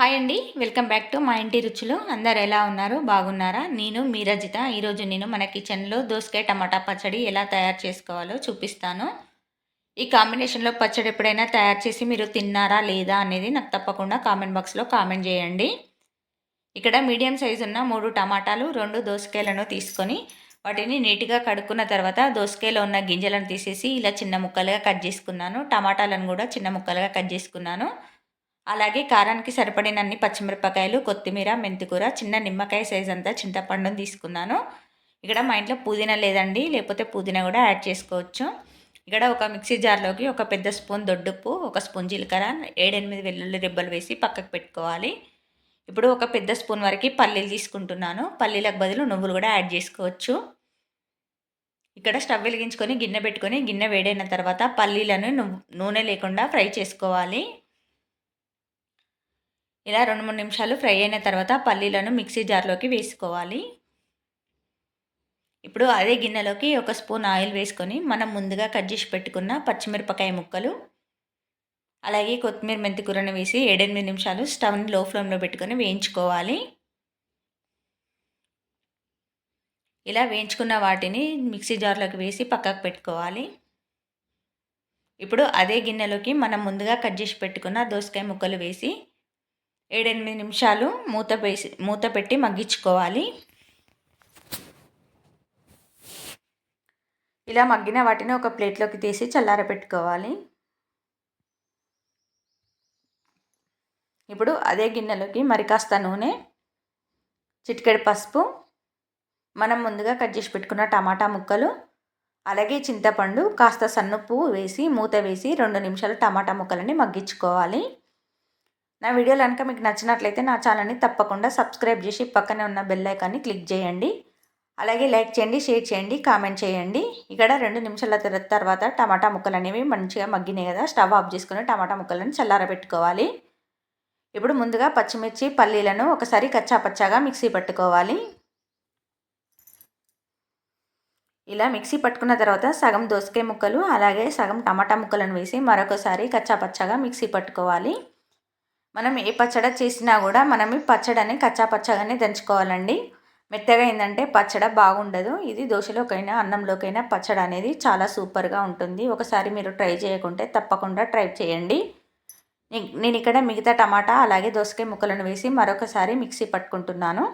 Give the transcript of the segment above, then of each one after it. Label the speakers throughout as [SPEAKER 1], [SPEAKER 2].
[SPEAKER 1] Hi అండి welcome back to మా ఇంటి రుచులు. అందరు ఎలా ఉన్నారు? బాగున్నారా? నేను మీ రజిత ఈరోజు నేను మన కిచెన్లో దోసకాయ టమాటా పచ్చడి ఎలా తయారు చేసుకోవాలో చూపిస్తాను. ఈ కాంబినేషన్లో పచ్చడి ఎప్పుడైనా తయారు చేసి మీరు తిన్నారా లేదా అనేది నాకు తప్పకుండా కామెంట్ బాక్స్లో కామెంట్ చేయండి. ఇక్కడ మీడియం సైజు ఉన్న మూడు టమాటాలు రెండు దోసకాయలను తీసుకొని వాటిని నీట్గా కడుక్కున్న తర్వాత దోసకాయలో ఉన్న గింజలను తీసేసి ఇలా చిన్న ముక్కలుగా కట్ చేసుకున్నాను. టమాటాలను కూడా చిన్న ముక్కలుగా కట్ చేసుకున్నాను. అలాగే కారానికి సరిపడినన్ని పచ్చిమిరపకాయలు కొత్తిమీర మెంతికూర చిన్న నిమ్మకాయ సైజ్ అంతా చింతపండును తీసుకున్నాను. ఇక్కడ మా ఇంట్లో పుదీనా లేదండి లేకపోతే పుదీనా కూడా యాడ్ చేసుకోవచ్చు. ఇక్కడ ఒక మిక్సీ జార్లోకి ఒక పెద్ద స్పూన్ దొడ్డుప్పు ఒక స్పూన్ జీలకర్ర ఏడెనిమిది వెల్లుల్లి రెబ్బలు వేసి పక్కకు పెట్టుకోవాలి. ఇప్పుడు ఒక పెద్ద స్పూన్ వరకు పల్లీలు తీసుకుంటున్నాను. పల్లీలకు బదులు నువ్వులు కూడా యాడ్ చేసుకోవచ్చు. ఇక్కడ స్టవ్ వెలిగించుకొని గిన్నె పెట్టుకొని గిన్నె వేడైన తర్వాత పల్లీలను నూనె లేకుండా ఫ్రై చేసుకోవాలి. ఇలా రెండు మూడు నిమిషాలు ఫ్రై అయిన తర్వాత పల్లీలను మిక్సీ జార్లోకి వేసుకోవాలి. ఇప్పుడు అదే గిన్నెలోకి ఒక స్పూన్ ఆయిల్ వేసుకొని మనం ముందుగా కట్ చేసి పెట్టుకున్న పచ్చిమిరపకాయ ముక్కలు అలాగే కొత్తిమీర మెంతి కూరను వేసి ఏడెనిమిది నిమిషాలు స్టవ్ని లో ఫ్లేమ్లో పెట్టుకొని వేయించుకోవాలి. ఇలా వేయించుకున్న వాటిని మిక్సీ జార్లోకి వేసి పక్కకు పెట్టుకోవాలి. ఇప్పుడు అదే గిన్నెలోకి మనం ముందుగా కట్ చేసి పెట్టుకున్న దోసకాయ ముక్కలు వేసి ఏడెనిమిది నిమిషాలు మూత వేసి మూత పెట్టి మగ్గించుకోవాలి. ఇలా మగ్గిన వాటిని ఒక ప్లేట్లోకి తీసి చల్లార పెట్టుకోవాలి. ఇప్పుడు అదే గిన్నెలోకి మరి కాస్త నూనె చిటికెడు పసుపు మనం ముందుగా కట్ చేసి పెట్టుకున్న టమాటా ముక్కలు అలాగే చింతపండు కాస్త సన్నుప్పు వేసి మూత వేసి రెండు నిమిషాలు టమాటా ముక్కలని మగ్గించుకోవాలి. నా వీడియోలు కనుక మీకు నచ్చినట్లయితే నా ఛానల్ని తప్పకుండా సబ్స్క్రైబ్ చేసి పక్కనే ఉన్న బెల్ ఐకాన్ని క్లిక్ చేయండి. అలాగే లైక్ చేయండి షేర్ చేయండి కామెంట్ చేయండి. ఇక్కడ రెండు నిమిషాల తర్వాత టమాటా ముక్కలు అనేవి మంచిగా మగ్గినాయి కదా స్టవ్ ఆఫ్ చేసుకుని టమాటా ముక్కలను చల్లారబెట్టుకోవాలి ఇప్పుడు ముందుగా పచ్చిమిర్చి పల్లీలను ఒకసారి కచ్చా పచ్చాగా మిక్సీ పట్టుకోవాలి. ఇలా మిక్సీ పట్టుకున్న తర్వాత సగం దోసకాయ ముక్కలు అలాగే సగం టమాటా ముక్కలను వేసి మరొకసారి కచ్చా పచ్చాగా మిక్సీ పట్టుకోవాలి. మనం ఏ పచ్చడి చేసినా కూడా మనం ఈ పచ్చడిని కచ్చా పచ్చగానే దంచుకోవాలండి. మెత్తగా ఏంటంటే పచ్చడి బాగుండదు. ఇది దోశలోకైనా అన్నంలోకైనా పచ్చడి అనేది చాలా సూపర్గా ఉంటుంది. ఒకసారి మీరు ట్రై చేయకుంటే తప్పకుండా ట్రై చేయండి. నేను ఇక్కడ మిగతా టమాటా అలాగే దోసకాయ ముక్కలను వేసి మరొకసారి మిక్సీ పట్టుకుంటున్నాను.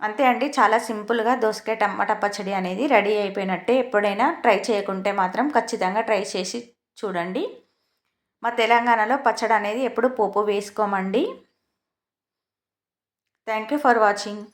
[SPEAKER 1] అంతే అండి. చాలా సింపుల్గా దోసకాయ టమాటా పచ్చడి అనేది రెడీ అయిపోయినట్టే. ఎప్పుడైనా ట్రై చేయకుంటే మాత్రం ఖచ్చితంగా ట్రై చేసి చూడండి. మా తెలంగాణలో పచ్చడి అనేది ఎప్పుడు పోపు వేసుకోమండి. Thank you for watching